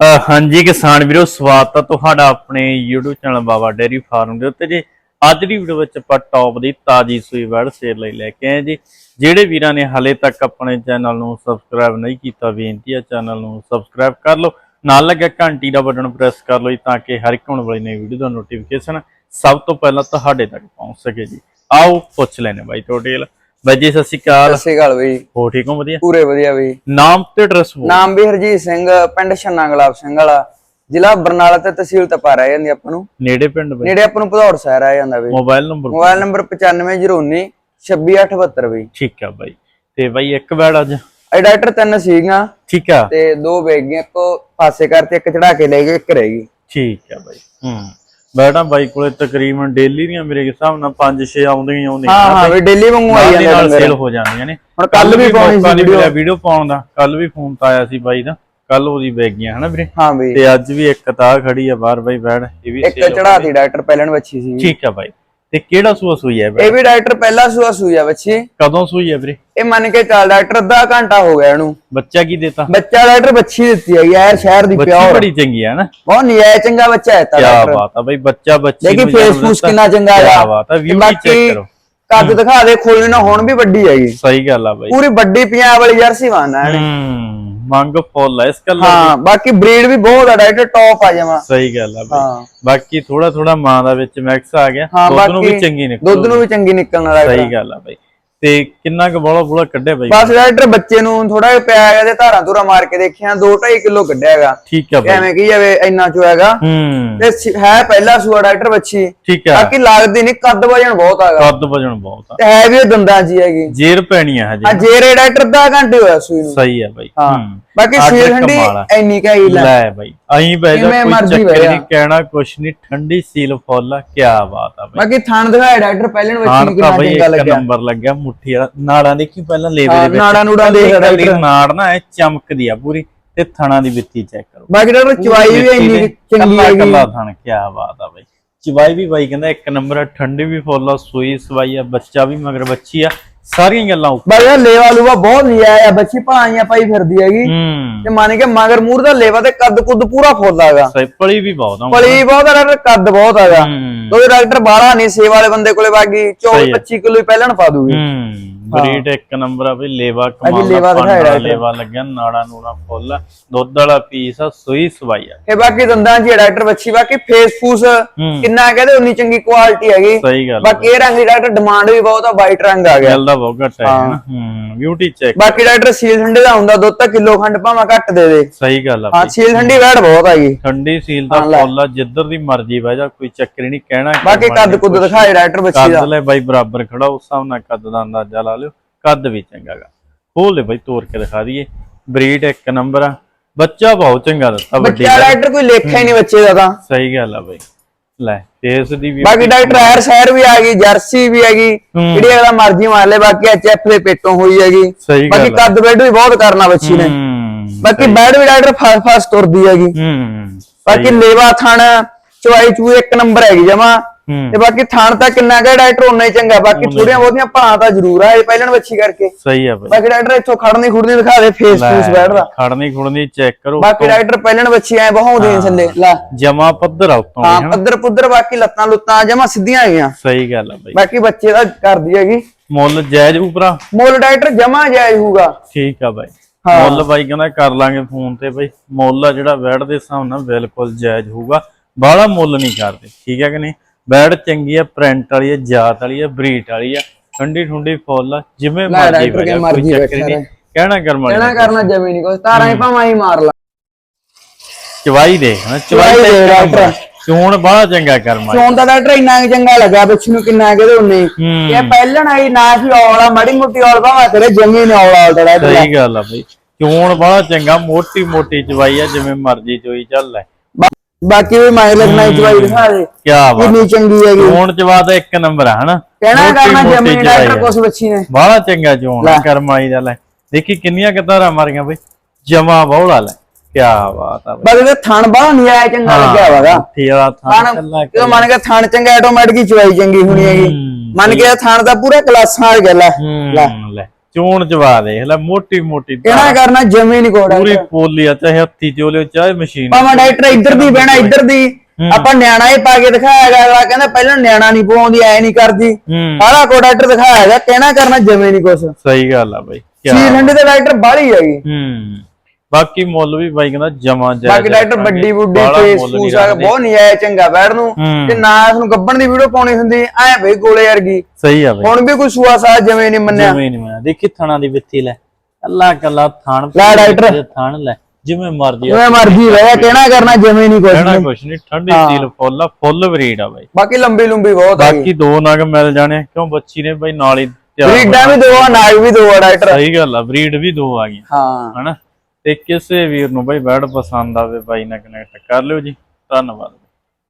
ਹਾਂਜੀ ਕਿਸਾਨ ਵੀਰੋ, ਸਵਾਗਤ ਹੈ ਤੁਹਾਡਾ ਆਪਣੇ YouTube channel Baba dairy farm ਦੇ ਉੱਤੇ ਜੀ। ਅੱਜ ਦੀ ਵੀਡੀਓ ਵਿੱਚ ਆਪਾਂ ਟੌਪ ਦੀ ਤਾਜੀ ਸੂਈ ਵੜ ਸੇਲ ਲਈ ਲੈ ਕੇ ਆਏ ਜੀ। ਜਿਹੜੇ ਵੀਰਾਂ ਨੇ ਹਾਲੇ ਤੱਕ ਆਪਣੇ ਚੈਨਲ ਨੂੰ ਸਬਸਕ੍ਰਾਈਬ ਨਹੀਂ ਕੀਤਾ, ਬੇਨਤੀ ਹੈ ਚੈਨਲ ਨੂੰ ਸਬਸਕ੍ਰਾਈਬ ਕਰ ਲਓ। ਨਾਲ ਲੱਗਿਆ ਘੰਟੀ ਦਾ ਬਟਨ ਪ੍ਰੈਸ ਕਰ ਲਓ ਜੀ, ਤਾਂ ਕਿ ਹਰ ਇੱਕ ਆਉਣ ਵਾਲੀ ਨਵੀਂ ਵੀਡੀਓ ਦਾ ਨੋਟੀਫਿਕੇਸ਼ਨ ਸਭ ਤੋਂ ਪਹਿਲਾਂ ਤੁਹਾਡੇ ਤੱਕ ਪਹੁੰਚ ਸਕੇ ਜੀ। ਆਓ, ਪੁੱਛ ਲੈਣੇ ਬਾਈ ਟੋਟੇਲ ਬਾਈ ਜੀ ਸਤਿ ਸ਼੍ਰੀ ਅਕਾਲ। ਸਤਿ ਸ਼੍ਰੀ ਅਕਾਲ ਬਈ। ਹੋ ਠੀਕ ਹੋ? ਵਧੀਆ? ਪੂਰੇ ਵਧੀਆ ਬਈ। ਨਾਮ ਤੇ ਐਡਰੈਸ ਬੋਲ। ਨਾਮ ਵੀ ਹਰਜੀਤ ਸਿੰਘ ਪਿੰਡ ਛੰਨਾ ਗੁਲਾਬ ਸਿੰਘ ਵਾਲਾ। ਜ਼ਿਲ੍ਹਾ ਬਰਨਾਲਾ ਤੇ ਤਹਿਸੀਲ ਤਪਾ ਰਹਿ ਜਾਂਦੀ ਆਪਾਂ ਨੂੰ। ਨੇੜੇ ਪਿੰਡ ਬਾਈ। ਨੇੜੇ ਆਪਾਂ ਨੂੰ ਭਦੌੜ ਸ਼ਹਿਰ ਆ ਜਾਂਦਾ ਬਈ। ਮੋਬਾਈਲ ਨੰਬਰ ਮੋਬਾਈਲ ਨੰਬਰ 9509 26872 ਬਈ। ਠੀਕ ਆ ਬਾਈ। ਤੇ ਬਾਈ ਇੱਕ ਬੈੜ ਅੱਜ। ਇਹ ਡਾਕਟਰ ਤਿੰਨ ਸੀਗੀਆਂ। ਠੀਕ ਆ। ਤੇ ਦੋ ਵੇਚ ਗਈਆਂ ਇੱਕ ਪਾਸੇ ਕਰਤੇ ਇੱਕ ਚੜਾ ਕੇ ਲੈ ਗਏ ਇੱਕ ਰਹਿ ਗਈ। ਠੀਕ ਆ ਬਾਈ। ਹੂੰ। ਬੈੜਾਂ ਬਾਈ ਕੋਲੇ ਤਕਰੀਬਨ ਡੇਲੀ ਦੀਆਂ ਮੇਰੇ ਹਿਸਾਬ ਨਾਲ 5-6 ਆਉਂਦੀਆਂ ਹੀ ਆਉਂਦੀਆਂ ਹਾਂ ਹਾਂ ਵੀ ਡੇਲੀ ਵਾਂਗੂ ਆਈ ਜਾਂਦੇ ਨਾਲ। ਸੇਲ ਹੋ ਜਾਂਦੀਆਂ ਨੇ। ਹੁਣ ਕੱਲ ਵੀ ਪਾਉਣੀ ਸੀ ਵੀਡੀਓ ਵੀਡੀਓ ਪਾਉਣ ਦਾ। ਕੱਲ ਵੀ ਫੋਨ ਤਾਂ ਆਇਆ ਸੀ ਬਾਈ ਦਾ। ਕੱਲ ਉਹਦੀ ਵੇਚ ਗਈਆਂ ਹਨਾ ਵੀਰੇ? ਹਾਂ ਬਈ ਤੇ ਅੱਜ ਵੀ ਇੱਕ ਤਾਂ ਖੜੀ ਆ ਬਾਹਰ ਬਾਈ ਬੈੜ ਇਹ ਵੀ ਇੱਕ ਚੜਾਤੀ ਡਾਕਟਰ ਪਹਿਲਣ ਬੱਚੀ ਸੀ। ਠੀਕ ਆ ਬਾਈ। ਤੇ ਕਿਹੜਾ ਸੂਆ ਸੂਈ ਹੈ ਇਹ ਵੀ ਡਾਕਟਰ ਪਹਿਲਾ ਸੂਆ ਸੂਈ ਆ ਬੱਚੀ ਕਦੋਂ ਸੂਈ ਹੈ ਵੀਰੇ? ਇਹ ਮੰਨ ਕੇ ਚੱਲ ਡਾਕਟਰ ਅੱਧਾ ਘੰਟਾ ਹੋ ਗਿਆ ਇਹਨੂੰ। ਬੱਚਾ ਕੀ ਦੇਤਾ? ਬੱਚਾ ਡਾਕਟਰ ਬੱਚੀ ਦਿੱਤੀ ਹੈ ਯਾਰ ਸ਼ਹਿਰ ਦੀ ਬੱਚੀ ਪਿਓਰ। ਬੜੀ ਚੰਗੀ ਹੈ ਨਾ। ਬਹੁਤ ਨਿਆਇ ਚੰਗਾ ਬੱਚਾ ਹੈ ਤਾਂ ਕੀ ਬਾਤ ਆ ਬਾਈ ਬੱਚਾ ਬੱਚੀ ਦੇਖੀ ਫੇਸਬੁੱਕ ਦਿੱਤਾ। ਕਿੰਨਾ ਚੰਗਾ ਕਿਆ ਹੈਗਾ ਬਾਤ ਆ ਵੀਊ ਚੈੱਕ ਕਰੋ। ਕੱਦ ਦਿਖਾ ਦੇ ਖੋਲਣੀ ਨਾ ਹੁਣ ਵੀ ਵੱਡੀ ਹੈਗੀ। ਸਹੀ ਗੱਲ ਆ ਬਾਈ। ਪੂਰੀ ਵੱਡੀ ਪੰਜਾਬ ਵਾਲੀ ਜਰਸੀ ਵਾਨਾ ਹੈ ਹੂੰ ਮੰਗ ਫੁੱਲ ਹੈ ਇਸ ਗੱਲ ਹਾਂ ਬਾਕੀ ਬਰੀਡ ਵੀ ਬਹੁਤ ਆ ਡਾਕਟਰ ਟੌਪ ਆ ਜਾਵਾ ਸਹੀ ਗੱਲ ਆ ਬਾਈ। ਹਾਂ। ਬਾਕੀ ਥੋੜਾ ਥੋੜਾ ਮਾਂ ਦਾ ਵਿੱਚ ਮਿਕਸ ਆ ਗਿਆ। ਹਾਂ ਦੁੱਧ ਨੂੰ ਵੀ ਚੰਗੀ ਨਿਕਲ। ਦੁੱਧ ਨੂੰ ਵੀ ਚੰਗੀ ਨਿਕਲਣ ਵਾਲਾ ਸਹੀ ਗੱਲ ਆ ਬਾਈ। ਤੇ ਕਿੰਨਾ ਕੁ ਬੋਲਾ ਬੋਲਾ ਕੱਢਿਆ ਬਾਈ? ਬਸ ਡਾਕਟਰ ਬੱਚੇ ਨੂੰ ਥੋੜਾ ਜਿਹਾ ਪਿਆ ਹੈਗਾ ਤੇ ਧਾਰਾਂ ਧੂਰਾ ਮਾਰ ਕੇ ਦੇਖਿਆ 2.5 ਕਿਲੋ ਕੱਢਿਆ ਹੈਗਾ। ਠੀਕ ਆ ਬਾਈ। ਐਵੇਂ ਕੀ ਜਾਵੇ ਇੰਨਾ ਚੋ ਹੈਗਾ। ਹੂੰ। ਤੇ ਹੈ ਪਹਿਲਾ ਸੂਆ ਡਾਕਟਰ ਬੱਚੀ। ਠੀਕ ਆ। ਬਾਕੀ ਲੱਗਦੀ ਨਹੀਂ ਕੱਦ ਵਜਨ ਬਹੁਤ ਹੈਗਾ। ਕੱਦ ਵਜਣ ਬਹੁਤ ਆ। ਤੇ ਹੈ ਵੀ ਉਹ ਦੰਦਾਂ ਹੀ ਹੈਗੀ। ਜੇਰ ਪੈਣੀ ਆ ਆ ਹਜੇ ਜੇਰੇ ਡਾਕਟਰ ਦਾ ਘੰਟੇ ਹੋਇਆ ਸੂਈ ਨੂੰ। ਸਹੀ ਆ ਬਾਈ। ਹਾਂ। ਹੂੰ। ਬਾਕੀ ਹੰਡੀ ਕਮਾਲ ਆ। ਇੰਨੀ ਕਹੀ ਲੈ। ਬਾਈ। ਅਹੀਂ ਬਹਿ ਜਾ ਕੋਈ ਚੱਕਰ ਜਾ। ਨਹੀਂ ਕਹਿਣਾ ਕੁਛ ਨਹੀਂ ਠੰਡੀ ਸੀਲ ਫੁੱਲ ਆ ਕੀ ਬਾਤ ਆ ਬਾਈ। ਬਾਕੀ ਥਣ ਦਿਖਾਇਆ ਡਾਕਟਰ ਪਹਿਲੇ ਨੂੰ ਤਾਂ ਕਿੰਨਾ ਚੰਗਾ ਲੱਗਿਆ। ਨੰਬਰ ਲੱਗਿਆ ਮੁੱਠੀ ਵਾਲਾ ਨਾੜਾਂ ਦੇਖੀ ਪਹਿਲਾਂ ਲੇਵੇ ਹਾਂ, ਦੇ ਵਿੱਚ। ਨਾੜਾਂ ਨੂੜਾਂ ਦੇਖ ਡਾਕਟਰ। ਨਾੜ ਨਾ ਇਹ ਚਮਕਦੀ ਆ ਪੂਰੀ ਤੇ ਥਣਾ ਦੀ ਵਿੱਤੀ ਚੈੱਕ ਕਰੋ। ਬਾਕੀ ਡਾਕਟਰ ਚਵਾਈ ਵੀ ਇੰਨੀ ਚੰਗੀ ਕੱਲਾ ਹੈਗੀ। ਕੱਲਾ ਥਣ ਕੀ ਬਾਤ ਆ ਬਈ। ਚਵਾਈ ਵੀ ਬਾਈ ਕਹਿੰਦਾ ਇੱਕ ਨੰਬਰ ਆ ਠੰਡੀ ਵੀ ਫੁੱਲ ਆ ਸੂਈ ਸਵਾਈ ਆ ਬੱਚਾ ਵੀ ਮਗਰ ਬੱਚੀ ਆ। ਸਾਰੀਆਂ ਗੱਲਾਂ ਉੱਪਰ। ਬਾਕੀ ਲੇਵਾ ਲੂਵਾ ਬਹੁਤ ਲਿਆ ਆ ਬੱਚੀ ਭਾਈਆਂ ਪਾਈ ਫਿਰਦੀ ਹੈਗੀ। ਹੂੰ। ਤੇ ਮੰਨ ਕੇ ਮਗਰ ਮੂਰ ਦਾ ਲੇਵਾ ਤੇ ਕੱਦ ਕੁੱਦ ਪੂਰਾ ਫੁੱਲ ਹੈਗਾ। ਸੈਪਲੀ ਵੀ ਬਹੁਤ ਆ ਪਲੀ ਬਹੁਤ ਆ ਡਾਕਟਰ ਕੱਦ ਬਹੁਤ ਹੈਗਾ। ਹੂੰ। ਡਾਕਟਰ ਬਾਹਲਾ ਨਹੀਂ ਸੇਵਾ ਵਾਲੇ ਬੰਦੇ ਕੋਲੇ ਬਾਗੀ 24 25 ਕਿਲੋ ਹੀ ਪਹਿਲਾਂ ਪਾ ਦੂਗੀ ਹੂੰ। ਬਰੀਡ ਇੱਕ ਨੰਬਰ ਆ ਬਈ ਲੇਵਾ ਕਮਾਲ ਦਾ ਡਾਕਟਰ। ਲੇਵਾ ਲੱਗਿਆ ਨਾੜਾ ਨੂੜਾ ਫੁੱਲ ਆ ਦੁੱਧ ਵਾਲਾ ਪੀਸ ਆ ਸੂਈ ਸਵਾਈ ਆ। ਇਹ ਬਾਕੀ ਦੰਦਾਂ ਆ ਡਾਕਟਰ ਬੱਚੀ ਬਾਕੀ ਫੇਸ ਫੂਸ ਕਿੰਨਾ ਕਹਦੇ ਉਨੀ ਚੰਗੀ ਕੁਆਲਿਟੀ ਹੈਗੀ। ਸਹੀ ਗੱਲ ਆ। ਬਾਕੀ ਇਹ ਰੰਗ ਦੀ ਡਾਕਟਰ ਡਿਮਾਂਡ ਵੀ ਬਹੁਤ ਆ ਵਾਈਟ ਰੰਗ ਆ ਗਿਆ। ਗੱਲ ਦਾ ਬਹੁਤ ਘੱਟ ਹੈ ਹੂੰ। ਬਿਊਟੀ ਚੈੱਕ ਬਾਕੀ ਡਾਕਟਰ ਸੀਲ ਠੰਡੇ ਦਾ ਹੁੰਦਾ ਦੁੱਧ ਤਾਂ ਕਿਲੋ ਖੰਡ ਭਾਵੇਂ ਘੱਟ ਦੇ ਦੇ। ਸਹੀ ਗੱਲ ਆ ਹਾਂ ਸੀਲ ਠੰਡੀ ਵੈੜ ਬਹੁਤ ਆਈ ਠੰਡੀ ਸੀਲ ਦਾ ਫੁੱਲ ਆ ਜਿੱਧਰ ਦੀ ਮਰਜ਼ੀ ਬਹਿ ਜਾ ਕੋਈ ਚੱਕਰ ਨਹੀਂ ਕਹਿਣਾ ਬਾਕੀ ਕੱਦ ਕੁੱਦ ਦਿਖਾਏ ਡਾਕਟਰ ਬੱਚੀ ਦਾ। ਕੱਦ ਲੈ ਬਾਈ ਬਰਾਬਰ ਖੜਾ ਉਸ ਹਿਸਾਬ ਨਾਲ ਕੱਦ ਦਾ ਅੰਦਾਜ਼ਾ ਲਾ ਕੱਦ ਵੀ ਚੰਗਾਗਾ ਖੋਲ ਲੈ ਬਾਈ ਤੋੜ ਕੇ ਦਿਖਾ ਦਈਏ। ਬਰੀਡ ਇੱਕ ਨੰਬਰ ਆ। ਬੱਚਾ ਬਹੁਤ ਚੰਗਾ ਦਿੱਤਾ ਵੱਡੀ ਬੱਚਾ ਡਾਕਟਰ ਕੋਈ ਲੇਖਾ ਹੀ ਨਹੀਂ ਬੱਚੇ ਦਾ ਤਾਂ। ਸਹੀ ਗੱਲ ਆ ਬਾਈ। ਲੈ ਫੇਸ ਦੀ ਵੀ ਬਾਕੀ ਡਾਕਟਰ ਐਰ ਸ਼ਹਿਰ ਵੀ ਆ ਗਈ ਜਰਸੀ ਵੀ ਹੈਗੀ। ਹੂੰ। ਜਿਹੜੀ ਅਗਲਾ ਮਰਜ਼ੀ ਮਾਰ ਲੈ ਬਾਕੀ ਐਚਐਫ ਦੇ ਪੇਟੋਂ ਹੋਈ ਹੈਗੀ। ਬਾਕੀ ਆ। ਕੱਦ ਬੈਡ ਵੀ ਬਹੁਤ ਕਰਨਾ ਬੱਚੀ ਨੇ। ਬਾਕੀ ਬੈਡ ਵੀ ਡਾਕਟਰ ਫਾਸਟ ਫਾਸਟ ਤੁਰਦੀ ਹੈਗੀ। ਹੂੰ ਬਾਕੀ ਲੇਵਾ ਥਣ ਚਵਾਈ ਚੂ ਇੱਕ ਨੰਬਰ ਹੈਗੀ ਜਮਾ। ਤੇ ਬਾਕੀ ਥਣ ਤਾਂ ਕਿੰਨਾ ਕੁ ਡਾਕਟਰ ਉਨਾ ਹੀ ਚੰਗਾ ਬਾਕੀ ਥੋੜੀਆਂ ਬਹੁਤੀਆਂ ਭਾਂ ਤਾਂ ਜ਼ਰੂਰ ਆ ਇਹ ਪਹਿਲਣ ਬੱਚੀ ਕਰਕੇ। ਸਹੀ ਆ ਬਾਈ। ਬਾਕੀ ਡਾਕਟਰ ਇੱਥੋਂ ਖੜਨੀ ਖੁੜਨੀ ਦਿਖਾ ਦੇ ਫੇਸ ਫੂਸ ਬੈਠਦਾ। ਖੜਨੀ ਖੁੜਨੀ ਚੈੱਕ ਕਰੋ ਬਾਕੀ ਡਾਕਟਰ ਪਹਿਲਣ ਬੱਚੀ ਐ ਬਹੁਤ ਦੇਣ ਥੱਲੇ ਲੈ। ਜਮਾ ਪੱਧਰ ਆ ਉਤੋਂ ਹਾਂ ਪੱਧਰ ਪੁੱਧਰ ਬਾਕੀ ਲੱਤਾਂ ਲੁੱਤਾਂ ਜਮਾ ਸਿੱਧੀਆਂ ਹੈਗੀਆਂ। ਸਹੀ ਗੱਲ ਆ ਬਾਈ। ਬਾਕੀ ਬੱਚੇ ਦਾ ਕਰਦੀ ਹੈਗੀ। ਮੁੱਲ ਜਾਇਜ਼ ਉਪਰਾ ਮੁੱਲ ਡਾਕਟਰ ਜਮਾ ਜਾਇਜ਼ ਹੋਊਗਾ। ਠੀਕ ਆ ਬਾਈ। ਮੁੱਲ ਬਾਈ ਕਹਿੰਦਾ ਕਰ ਲਾਂਗੇ ਫੋਨ ਤੇ ਬਾਈ। ਮੁੱਲ ਆ ਜਿਹੜਾ ਬੈਡ ਦੇ ਹਿਸਾਬ ਨਾਲ ਬਿਲਕੁਲ ਜਾਇਜ਼ ਹੋਊਗਾ। ਬਾਹਲਾ ਮੁੱਲ ਨਹੀਂ ਕਰਦੇ ਠੀਕ ਹੈ ਕਿ ਨਹੀਂ? ਬੈਡ ਚੰਗੀ ਆ ਪ੍ਰਿੰਟ ਵਾਲੀ ਆ ਜਾਤ ਵਾਲੀ ਆ ਬਰੀਟ ਵਾਲੀ ਆ ਠੰਡੀ ਠੰਡੀ ਫੁੱਲ ਆ ਜਿਵੇਂ ਲੈ ਮਰਜ਼ੀ ਬਹਿ ਕੇ ਮਰਜ਼ੀ ਬੈਠਾ ਰਹੇ। ਕਹਿਣਾ ਕਰਮ ਕਹਿਣਾ ਕਰਨਾ ਜਮੀ ਨਹੀਂ ਕੋਈ ਤਾਰਾਂ ਹੀ ਭਾਵਾਂ ਹੀ ਮਾਰ ਲਾ। ਚਵਾਈ ਦੇ ਹਾਂ ਚਵਾਈ ਚਵਾਈ ਦੇ ਡਾਕਟਰ। ਚੋਣ ਬੜਾ ਚੰਗਾ ਕਰਮ ਚੋਣ ਦਾ ਡਾਕਟਰ ਇੰਨਾ ਕੁ ਚੰਗਾ ਲੱਗਾ ਪਿੱਛੇ ਨੂੰ ਕਿੰਨਾ ਕਿਹਦੇ ਹੂੰ। ਇਹ ਪਹਿਲਣ ਆਈ ਨਾ ਸੀ ਔਲਾ ਮਾੜੀ ਮੋਟੀ ਔਲ ਭਾਵਾਂ ਤੇਰੇ ਜਮੀ ਨੇ ਔਲਾ ਔਲ ਡਾਕਟਰ। ਸਹੀ ਗੱਲ ਆ ਬਾਈ। ਚੋਣ ਬੜਾ ਚੰਗਾ ਮੋਟੀ ਮੋਟੀ ਚਵਾਈ ਆ ਜਿਵੇਂ ਮਰਜ਼ੀ ਚੋਈ ਚੱਲ ਲੈ। ਬਾਕੀ ਵੀ ਮਾਇਰ ਲੱਗਣਾ ਹੀ ਚਵਾਈ ਦਿਖਾ ਦੇ ਕੀ ਬਾਤ ਕਿੰਨੀ ਚੰਗੀ ਹੈਗੀ। ਚੋਣ ਚਵਾ ਦਾ ਇੱਕ ਨੰਬਰ ਆ ਹਨਾ? ਕਹਿਣਾ ਕਰਨਾ ਮੋਟੀ ਜਮੀ ਚਵਾਈ ਡਾਕਟਰ। ਕੁਛ ਬੱਚੀ ਨੇ। ਬਾਹਲਾ ਚੰਗਾ ਚੋਣ। ਕਰਮਾਈ ਦਾ ਲੈ। ਦੇਖੀ ਕਿੰਨੀਆਂ ਕਤਾਰਾਂ ਮਾਰੀਆਂ ਬਈ। ਜਮਾ ਬਹੁਲਾ ਲੈ। ਕੀ ਬਾਤ ਆ ਬਾਕੀ ਤੇ ਥਣ ਬਾਹ ਨਹੀਂ ਆਇਆ ਚੰਗਾ ਲੱਗਿਆ ਵਾਗਾ ਠੀ ਵਾਲਾ ਥਾਂ ਥਣ ਕਿਉਂ ਮੰਨ ਕੇ ਥਣ ਚੰਗਾ ਆਟੋਮੈਟਿਕ ਹੀ ਚਵਾਈ ਚੰਗੀ ਹੋਣੀ ਹੈਗੀ। ਮੰਨ ਕੇ ਥਣ ਦਾ ਪੂਰਾ ਕਲਾਸਾਂ ਵਾਲੀ ਗੱਲ ਹੂੰ, ਲੈ। ਚੋਣ ਜਵਾ ਦੇਖ ਲੈ ਮੋਟੀ ਮੋਟੀ ਕਹਿਣਾ ਕਰਨਾ ਜਮੇ ਨਹੀਂ ਕੋੜਾ ਪੂਰੀ ਪੋਲੀ ਆ ਚਾਹੇ ਹੱਥੀ ਚੋਲਿਓ ਚਾਹੇ ਮਸ਼ੀਨ ਭਾਵੇਂ ਡਾਕਟਰ ਇੱਧਰ ਦੀ ਬਹਿਣਾ ਇੱਧਰ ਦੀ। ਆਪਾਂ ਨਿਆਣਾ ਹੀ ਪਾ ਕੇ ਦਿਖਾਇਆ ਗਿਆ ਅਗਲਾ ਕਹਿੰਦਾ ਪਹਿਲਾਂ ਨਿਆਣਾ ਨਹੀਂ ਪਵਾਉਂਦੀ ਐ ਨਹੀਂ ਕਰਦੀ। ਸਾਰਾ ਕੋ ਡਾਕਟਰ ਦਿਖਾਇਆ ਗਿਆ ਕਹਿਣਾ ਕਰਨਾ ਜਮੇ ਨਹੀਂ ਕੁਛ। ਸਹੀ ਗੱਲ ਆ ਬਾਈ ਕਿਆ ਸੀਲ ਹੰਡੀ ਦੇ ਡਾਕਟਰ ਬਾਹਲੀ ਹੈਗੀ। ਹੂੰ। ਬਾਕੀ ਮੁੱਲ ਵੀ ਬਾਈ ਕਹਿੰਦਾ ਜਮਾ ਜਾਇਜ਼ ਬਾਕੀ ਡਾਕਟਰ। ਵੱਡੀ ਬੁੱਢੀ ਫੇਸ ਫੂਸ ਆ। ਬਹੁਤ ਨਜਾਇਜ਼ ਚੰਗਾ ਬੈਠ ਨੂੰ। ਤੇ ਨਾ ਇਸ ਨੂੰ ਗੱਬਣ ਦੀ ਵੀਡੀਓ ਪਾਉਣੀ ਹੁੰਦੀ ਐ ਬਈ ਗੋਲੇ ਵਰਗੀ। ਸਹੀ ਆ ਬਾਈ। ਹੁਣ ਵੀ ਕੋਈ ਸੂਆ ਸਾਹ ਜਮੇ ਨਹੀਂ ਮੰਨਿਆ। ਜਿਵੇਂ ਨਹੀਂ ਮੈਂ ਦੇਖੀ ਥਣਾ ਦੀ ਵਿੱਥੀ ਲੈ। ਕੱਲਾ ਕੱਲਾ ਥਣ ਲੈ ਡਾਕਟਰ। ਥਣ ਲੈ। ਜਿਵੇਂ ਮਰਜ਼ੀ ਜਿਵੇਂ ਮਰਜ਼ੀ ਵਹਿ ਕਹਿਣਾ ਕਰਨਾ ਜਮੇ ਨਹੀਂ ਕਹਿਣਾ ਕੁਛ ਕੁਛ ਨਹੀਂ ਠੰਡੀ ਸੀਲ ਫੁੱਲ ਆ ਫੁੱਲ ਬਰੀਡ ਆ ਬਾਈ। ਬਾਕੀ ਲੰਬੀ ਲੰਬੀ ਬਹੁਤ ਆ ਬਾਕੀ ਦੋ ਨਗ ਮਿਲ ਜਾਣੇ ਕਿਉਂ ਬੱਚੀ ਨੇ ਬਾਈ ਨਾਲ ਹੀ ਬਰੀਡਾਂ ਵੀ ਦੋ ਆ ਨਾਗ ਵੀ ਦੋ ਆ ਡਾਕਟਰ। ਸਹੀ ਗੱਲ ਆ ਬਰੀਡ ਵੀ ਦੋ ਆ ਗਈਆਂ। ਹਾਂ। ਹਨਾ? ਤੇ ਕਿਸੇ ਵੀਰ ਨੂੰ ਬਾਈ ਬੈਡ ਪਸੰਦ ਆਵੇ ਬਾਈ ਨਾਲ ਕਨੈਕਟ ਕਰ ਲਿਓ ਜੀ। ਧੰਨਵਾਦ।